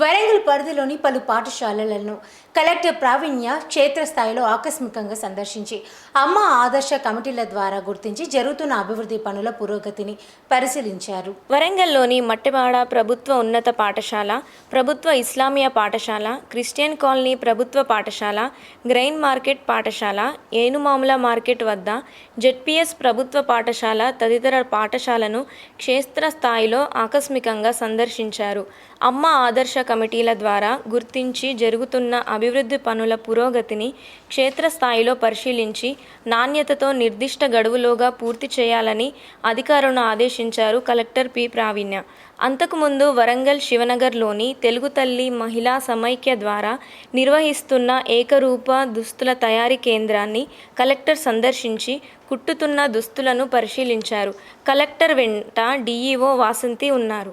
వరంగల్ పరిధిలోని పలు పాఠశాలలను కలెక్టర్ ప్రావీణ్య క్షేత్రస్థాయిలో ఆకస్మికంగా సందర్శించి అమ్మ ఆదర్శ కమిటీల ద్వారా గుర్తించి జరుగుతున్న అభివృద్ధి పనుల పురోగతిని పరిశీలించారు. వరంగల్లోని మట్టివాడ ప్రభుత్వ ఉన్నత పాఠశాల ప్రభుత్వ ఇస్లామియా పాఠశాల క్రిస్టియన్ కాలనీ ప్రభుత్వ పాఠశాల గ్రెయిన్ మార్కెట్ పాఠశాల ఏనుమాముల మార్కెట్ వద్ద జెడ్పీఎస్ ప్రభుత్వ పాఠశాల తదితర పాఠశాలను క్షేత్రస్థాయిలో ఆకస్మికంగా సందర్శించారు. అమ్మ ఆదర్శ కమిటీల ద్వారా గుర్తించి జరుగుతున్న అభివృద్ధి పనుల పురోగతిని క్షేత్రస్థాయిలో పరిశీలించి నాణ్యతతో నిర్దిష్ట గడువులోగా పూర్తి చేయాలని అధికారులను ఆదేశించారు కలెక్టర్ పి. ప్రావీణ్య అంతకుముందు వరంగల్ శివనగర్లోని తెలుగు తల్లి మహిళా సమైక్య ద్వారా నిర్వహిస్తున్న ఏకరూప దుస్తుల తయారీ కేంద్రాన్ని కలెక్టర్ సందర్శించి కుట్టుతున్న దుస్తులను పరిశీలించారు. కలెక్టర్ వెంట డీఈఓ వాసంతి ఉన్నారు.